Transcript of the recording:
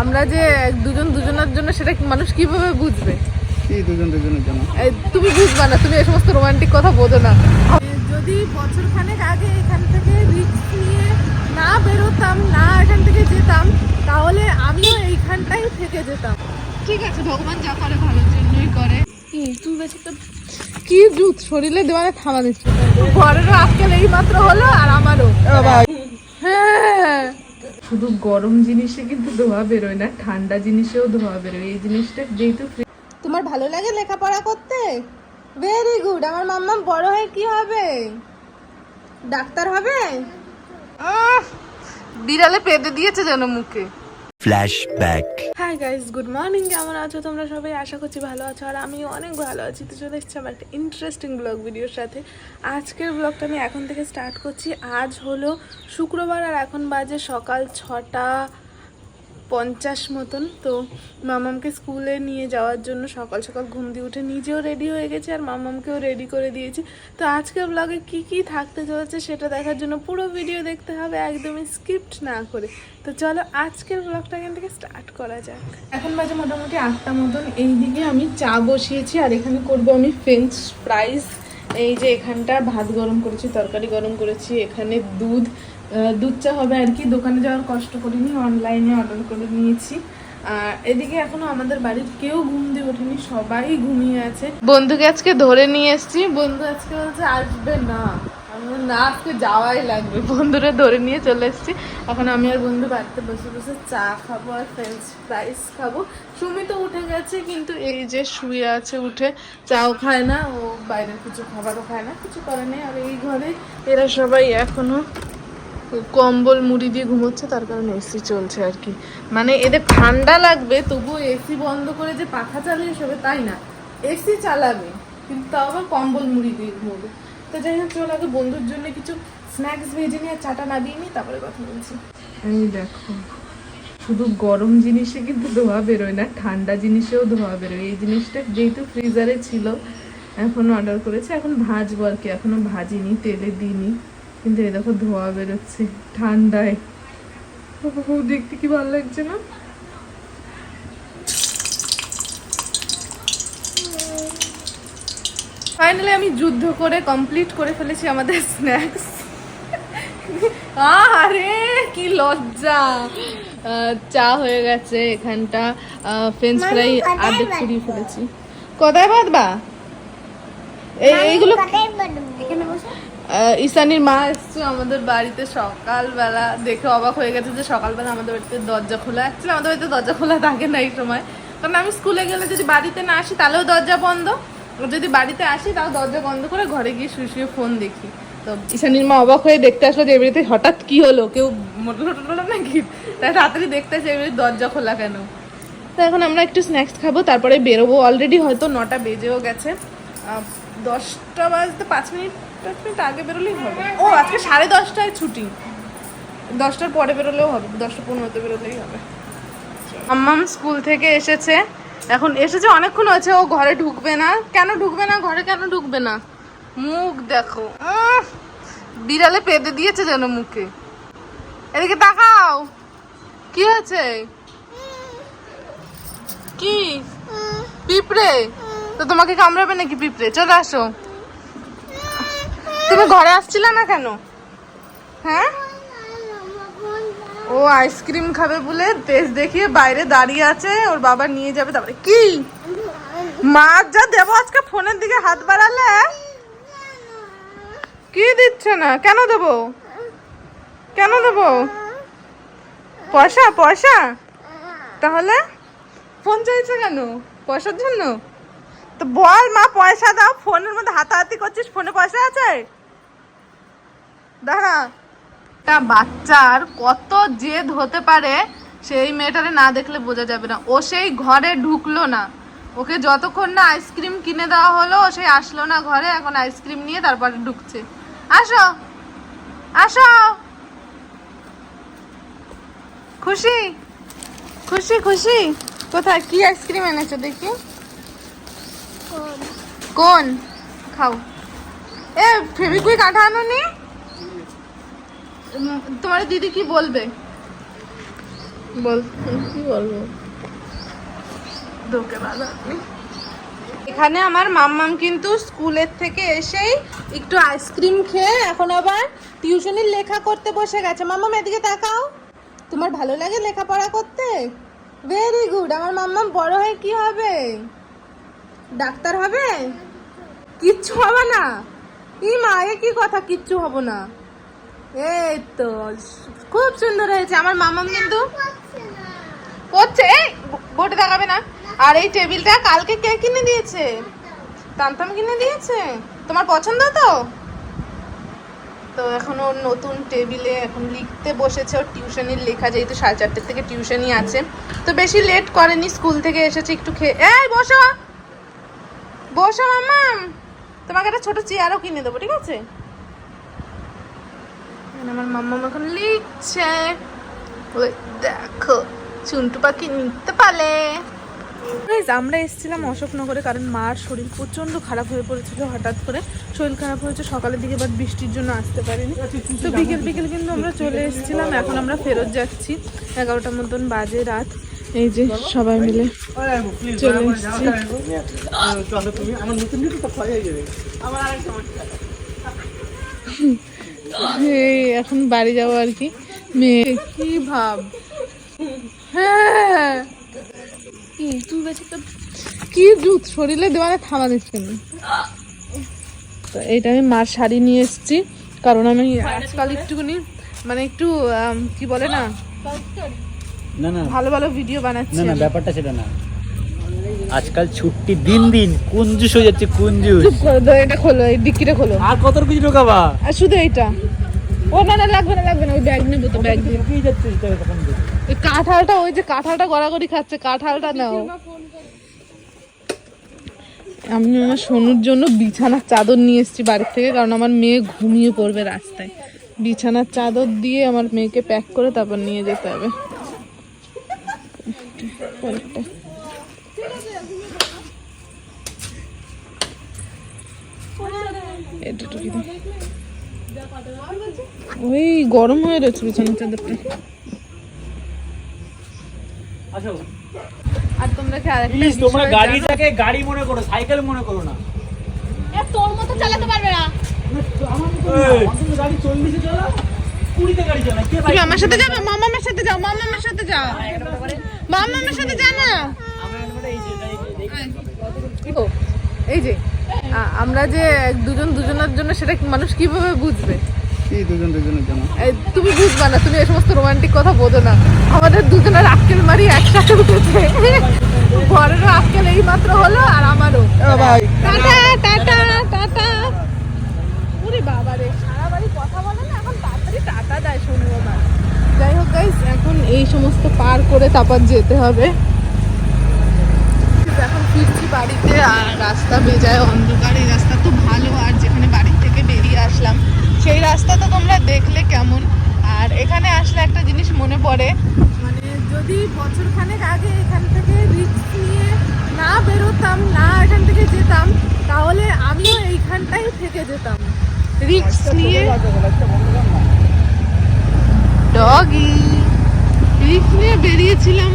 আমরা যে দুজন দুজনের জন্য সেটা মানুষ কীভাবে বুঝবে? কি দুজন দুজনের জন্য? এই, তুমি বুঝবা না তুমি এই সমস্ত রোমান্টিক কথা বোঝো না। যদি বছর খানেক আগে এখান থেকে রিক্স নিয়ে না বেরোতাম না এখান থেকে যেতাম তাহলে আমিও এইখানটাই থেকে যেতাম। ঠিক আছে ভগবান যা করে ভালোর জন্যই করে। তুই বেশি তো কি জুত? শরীরে দেওয়ালে থামা দিচ্ছে। ঘরেরও আজকাল এই মাত্র হলো আর আমারও। হ্যাঁ। শুধু গরম জিনিসে কিন্তু ধোয়া বেরোয় না ঠান্ডা জিনিসেও ধোয়া বেরোয়। এই জিনিসটা যেহেতু তোমার ভালো লাগে লেখাপড়া করতে? ভেরি গুড আমার মাম্মা বড় হয়ে কি হবে? ডাক্তার হবে? আহ, বিড়ালে পেঁদে দিয়েছে যেন মুখে। Flashback. Hi guys good morning কেমন আছো তোমরা সবাই? আশা করছি ভালো আছো আর আমিও অনেক ভালো আছি। তো চলে এসেছি আমার একটা ইন্টারেস্টিং ব্লগ ভিডিওর সাথে। আজকের ব্লগটা আমি এখন থেকে স্টার্ট করছি। আজ হলো শুক্রবার আর এখন বাজে সকাল ছটা পঞ্চাশ মতন। তো মামামকে স্কুলে নিয়ে যাওয়ার জন্য সকাল সকাল ঘুম দিয়ে উঠে নিজেও রেডি হয়ে গেছে আর মামামকেও রেডি করে দিয়েছি। তো আজকের ব্লগে কি কি থাকতে চলেছে সেটা দেখার জন্য পুরো ভিডিও দেখতে হবে, একদমই স্ক্রিপ্ট না করে। তো চলো আজকের ব্লগটা এখান থেকে স্টার্ট করা যাক। এখন বাজে মোটামুটি আটটা মতন। এই এইদিকে আমি চা বসিয়েছি আর এখানে করব আমি ফ্রেঞ্চ ফ্রাইস এই যে এখানটা ভাত গরম করেছি, তরকারি গরম করেছি, এখানে দুধ দুধ চা হবে আর কি। দোকানে যাওয়ার কষ্ট করিনি, অনলাইনে অর্ডার করে নিয়েছি। আর এদিকে এখনও আমাদের বাড়ির কেউ ঘুম দিয়ে ওঠেনি, সবাই ঘুমিয়ে আছে। বন্ধুকে আজকে ধরে নিয়ে এসছি। বন্ধু আজকে বলছে, আসবে না। না, আজকে যাওয়াই লাগবে। বন্ধুরা ধরে নিয়ে চলে এসেছি। এখন আমি আর বন্ধু বাড়িতে বসে বসে চা খাব আর ফ্রেঞ্চ ফ্রাইস খাব। সুমি তো উঠে গেছে, কিন্তু এই যে শুয়ে আছে উঠে, চাও খায় না, ও বাইরের কিছু খাবারও খায় না, কিছু করে নেই। আর এই ঘরে এরা সবাই এখনও কম্বল, মুড়ি দিয়ে ঘুমোচ্ছে, তার কারণে এসি চলছে আর কি। মানে এদের ঠান্ডা লাগবে, তবুও এসি বন্ধ করে যে পাখা চালিয়ে সবে তাই না। এসি চালাবে, কিন্তু তাও আবার কম্বল, মুড়ি দিয়ে ঘুমোবে। তো যাই হোক, চলো আগে বন্ধুর জন্য কিছু স্ন্যাক্স ভেজে নিয়ে চাটা নামিয়ে নিই, তারপরে কথা বলছি। এই দেখো, শুধু গরম জিনিসে কিন্তু ধোয়া বেরোয় না, ঠান্ডা জিনিসেও ধোয়া বেরোয়। এই জিনিসটা যেহেতু ফ্রিজারে ছিল, এখন অর্ডার করেছে, এখন ভাজবো আর কি এখনও ভাজিনি, তেলে দিইনি। কিন্তু এই দেখো ধোয়া বেরোচ্ছে, ঠান্ডায়। দেখতে কি ভালো লাগছে না? ফাইনালি আমি যুদ্ধ করে কমপ্লিট করে ফেলেছি আমাদের স্ন্যাক্স আরে কি লজ্জা। চা হয়ে গেছে এখানটা। ফ্রেঞ্চ ফ্রাই আর্ধেক পুড়িয়ে ফেলেছি। কোথায় বাঁধবা এই এইগুলো ঈশানীর মা এসছে আমাদের বাড়িতে সকালবেলা। দেখে অবাক হয়ে গেছে যে সকালবেলা আমাদের বাড়িতে দরজা খোলা। অ্যাকচুয়ালি আমাদের বাড়িতে দরজা খোলা থাকে না এই সময়। কারণ আমি স্কুলে গেলে যদি বাড়িতে না আসি তাহলেও দরজা বন্ধ। যদি বাড়িতে আসি তাও দরজা বন্ধ করে ঘরে গিয়ে শুয়ে শুয়ে ফোন দেখি। তো ঈশানীর মা অবাক হয়ে দেখতে আসলো যে এবাড়িতে হঠাৎ কি হলো? কেউ মোটলো টোটলো নাকি? তাই তাড়াতাড়ি দেখতে আসে এবারে দরজা খোলা কেন? তো এখন আমরা একটু স্ন্যাক্স খাব তারপরে বেরোবো। অলরেডি হয়তো নটা বেজেও গেছে। দশটা বাজতে পাঁচ মিনিট পাঁচ মিনিট আগে বেরোলেই হবে। ও আজকে সাড়ে দশটায় ছুটি। দশটার পরে বেরোলেও হবে দশটা পনেরোতে বেরোলেই হবে। আম্মাম স্কুল থেকে এসেছে। এখন এসেছে, অনেকক্ষণ হয়েছে, ও ঘরে ঢুকবে না। কেন ঢুকবে না? ঘরে কেন ঢুকবে না? মুখ দেখো। বিড়ালে পেদে দিয়েছে যেন মুখে। এদিকে তাকাও। কি হয়েছে? কি? পিঁপড়ে? তো তোমাকে কামড়াবে নাকি পিঁপড়ে? চলে আসো। তুমি ঘরে আসছিলে না কেন? হ্যাঁ? ও আইসক্রিম খাবে বলে তেজ দেখিয়ে বাইরে দাঁড়িয়ে আছে, ওর বাবা নিয়ে যাবে তারপরে কি? মা যা দেবো আজকে ফোনের দিকে হাত বাড়ালে? কি দিচ্ছে না? কেন দেবো? কেন দেবো? পয়সা পয়সা? তাহলে ফোন চাইছে কেন? পয়সার জন্য? তো বল মা, পয়সা দাও, ফোনের মধ্যে হাতাহাতি করছিস, ফোনে পয়সা আছে? দাঁড়া। একটা বাচ্চার কত জেদ হতে পারে সেই মেয়েটারে না দেখলে বোঝা যাবে না। ও সেই ঘরে ঢুকলো না। ওকে যতক্ষণ না আইসক্রিম কিনে দেওয়া হলো ও সেই আসলো না ঘরে এখন আইসক্রিম নিয়ে তারপরে ঢুকছে। আসো! আসো! খুশি? খুশি খুশি? কোথায়? কি আইসক্রিম এনেছো দেখি? কোন? খাও। এ ফেবিকুইক আঠা আনো নি তোমার দিদি কি বলবে? বল কি বলব? বাধা। এখানে আমার মাম্মাম কিন্তু স্কুলের থেকে এসেই একটু আইসক্রিম খেয়ে এখন আবার টিউশনির লেখা করতে বসে গেছে। মাম্মাম এদিকে তাকাও। তোমার ভালো লাগে লেখাপড়া করতে? ভেরি গুড আমার মাম্মাম বড় হয়ে কি হবে? ডাক্তার হবে? কিচ্ছু হবে না। ই মা এ কি কথা? কিচ্ছু হব না। এই তো, খুব সুন্দর হয়েছে। আমার মামাম কিন্তু করছে। এই বোর্ডে দেখাবে না। আর এই টেবিলটা কালকে কে কিনে দিয়েছে? তামতাম কিনে দিয়েছে? তোমার পছন্দ তো? তো এখন ওর নতুন টেবিলে এখন লিখতে বসেছে। ওর টিউশনির লেখা যেহেতু সাড়ে চারটের থেকে টিউশনই আছে। তো বেশি লেট করেনি, স্কুল থেকে এসেছে একটু খেয়ে এই, বসো। বসো মামাম। তোমাকে একটা ছোট চেয়ারও কিনে দেবো, ঠিক আছে? আমার মাম্মা এখন লিখছে। ওই দেখো চুন্টু পাখি নিতে পারলে Guys, আমরা এসেছিলাম অশোকনগরে কারণ মার শরীর প্রচণ্ড খারাপ হয়ে পড়েছিল হঠাৎ করে। শরীর খারাপ হয়েছে সকালের দিকে বাট বৃষ্টির জন্য আসতে পারিনি। তো বিকেল বিকেল কিন্তু আমরা চলে এসেছিলাম এখন আমরা ফেরত যাচ্ছি। এগারোটার মতন বাজে রাত। এই যে সবাই মিলে চলে এসেছি। এই এখন বাড়ি যাব আর কি। মেয়ে কি ভাব? হ্যাঁ। কি জুত? শরীরে দেওয়ালে থামা দিচ্ছে না। তো এইটা আমি মার শাড়ি নিয়ে এসেছি। কারণ আমি আজকাল একটুখানি মানে একটু কি বলে না? ভালো ভালো ভিডিও বানাচ্ছি না না ব্যাপারটা সেটা না। আজকাল ছুটি দিন দিন কুঞ্জুস হয়ে যাচ্ছে কুঞ্জুস চুপ করে দাও, এটা খোলো এই ডিক্কিটা খোলো। আর কত কিছু ঢোকাবা? আর শুধু এইটা। ও না না লাগবে না লাগবে না ওই ব্যাগ নেব তো ব্যাগ দিয়ে। যাচ্ছে তখন এই কাঁঠালটা ওই যে কাঁঠালটা গড়াগড়ি খাচ্ছে কাঁঠালটা নাও। আমি আমার সোনুর জন্য বিছানার চাদর নিয়ে এসেছি বাড়ির থেকে কারণ আমার মেয়ে ঘুমিয়ে পড়বে রাস্তায়। বিছানার চাদর দিয়ে আমার মেয়েকে প্যাক করে তারপর নিয়ে যেতে হবে। এটা টুকি দাও। ওই গরম হয়ে রয়েছে বিছানার চাদরটা। আর তোমরা কি আরেকটা তোমরা গাড়িটাকে গাড়ি মনে করো সাইকেল মনে করো না। তোর মতো চালাতে পারবে না। গাড়ি চালা তুমি আমার সাথে যাবে? মামামের সাথে যাও মামামের সাথে যাও। মামামের সাথে যা না এই যে। আমরা যে দুজন দুজনের জন্য সেটা মানুষ কীভাবে বুঝবে? কি দুজন দুজনের জন্য? তুমি বুঝবা না তুমি এই সমস্ত রোমান্টিক কথা বোঝো না। আমাদের দুজনের আক্কেল মারি একসাথে উঠেছে। ঘরেরও আক্কেল এই মাত্র হলো আর আমারও। ভাই। Tata tata tata. ওরে বাবা রে সারা বাড়ি কথা বলে না এখন তাড়াতাড়ি টাটা দেয় শোনো বাবা যাই হোক গাইস এখন এই সমস্ত পার করে তারপর যেতে হবে। ফিরছি বাড়িতে আর রাস্তা বেজায় অন্ধকার, এই রাস্তা তো ভালো, আর যেখানে বাড়ি থেকে বেরিয়ে আসলাম, সেই রাস্তা তো তোমরা দেখলে কেমন। আর এখানে আসলে একটা জিনিস মনে পড়ে মানে যদি বছরখানেক আগে এখান থেকে রিক্স নিয়ে না বেরোতাম, না এখান থেকে যেতাম, তাহলে আমিও এইখানটাই থেকে যেতাম। রিক্স নিয়ে ডগি রিক্স নিয়ে বেরিয়েছিলাম